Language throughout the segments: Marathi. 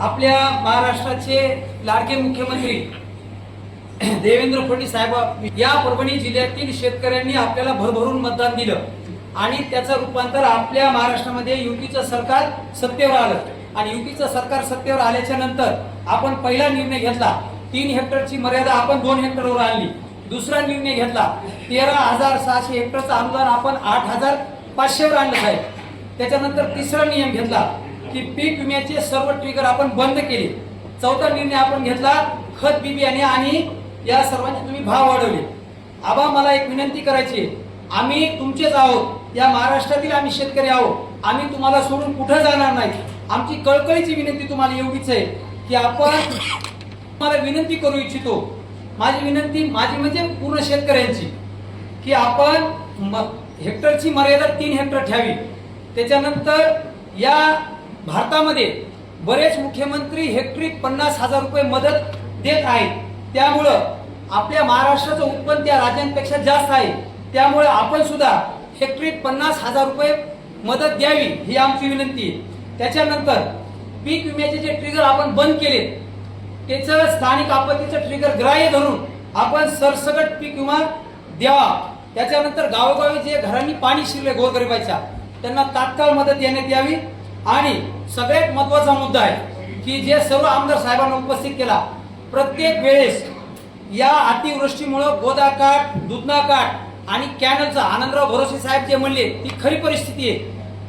आपल्या महाराष्ट्राचे लाडके मुख्यमंत्री देवेंद्र फडणवीस साहेब या परभणी जिल्ह्यातील शेतकऱ्यांनी आपल्याला भरभरून मतदान दिलं. आणि त्याचं रूपांतर आपल्या महाराष्ट्रामध्ये युतीचं सरकार सत्तेवर आलं. आणि युतीचं सरकार सत्तेवर आल्याच्यानंतर आपण पहिला निर्णय घेतला. तीन हेक्टरची मर्यादा आपण दोन हेक्टरवर आणली. दुसरा निर्णय घेतला. तेरा हजार सहाशे हेक्टरचं अनुदान आपण आठ हजार पाचशेवर आणलं साहेब. त्याच्यानंतर तिसरा नियम घेतला. की पीक विम्याचे सर्व ट्रिगर आपण बंद केले. चौथा निर्णय आपण घेतला खत बी बियाणे आणि या सर्वांचे तुम्ही भाव वाढवले. आबा मला एक विनंती करायची आम्ही तुमचेच आहोत. या महाराष्ट्रातील आम्ही शेतकरी आहोत. आम्ही तुम्हाला सोडून कुठं जाणार नाही. आमची कळकळीची विनंती तुम्हाला एवढीच आहे की आपण तुम्हाला विनंती करू इच्छितो. माझी विनंती माझी म्हणजे पूर्ण शेतकऱ्यांची की आपण म- हेक्टरची मर्यादा तीन हेक्टर ठेवी त्याच्यानंतर या भारतामध्ये बरेच मुख्यमंत्री हेक्टरी पन्नास हजार रुपये मदत देत आहेत. त्यामुळं आपल्या महाराष्ट्राचं उत्पन्न त्या राज्यांपेक्षा जास्त आहे. त्यामुळे आपण सुद्धा हेक्टरी पन्नास हजार रुपये मदत द्यावी ही आमची विनंती आहे. त्याच्यानंतर पीक विम्याचे जे ट्रिगर आपण बंद केले त्याचं स्थानिक आपत्तीचं ट्रिगर ग्राह्य धरून आपण सरसकट पीक विमा द्यावा. त्याच्यानंतर गावोगावी जे घरांनी पाणी शिरले गोरगरिबाच्या त्यांना तात्काळ मदत देण्यात यावी. आणि सगळ्यात महत्त्वाचा मुद्दा आहे की जे सर्व आमदार साहेबांना उपस्थित केला प्रत्येक वेळेस या अतिवृष्टीमुळं गोदाकाठ दुधनाकाठ काठ आणि कॅनलचा आनंदराव भरोसे साहेब जे म्हणले ती खरी परिस्थिती आहे.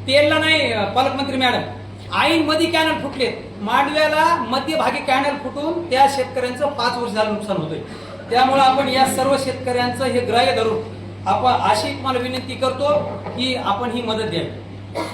तेलला नाही पालकमंत्री मॅडम. आईन मध्ये कॅनल फुटले. मांडव्याला मध्यभागी कॅनल फुटून त्या शेतकऱ्यांचं पाच वर्ष झालं नुकसान होतंय. त्यामुळे आपण या सर्व शेतकऱ्यांचं हे ग्राह्य धरून आपण अशी तुम्हाला विनंती करतो की आपण ही मदत द्यावी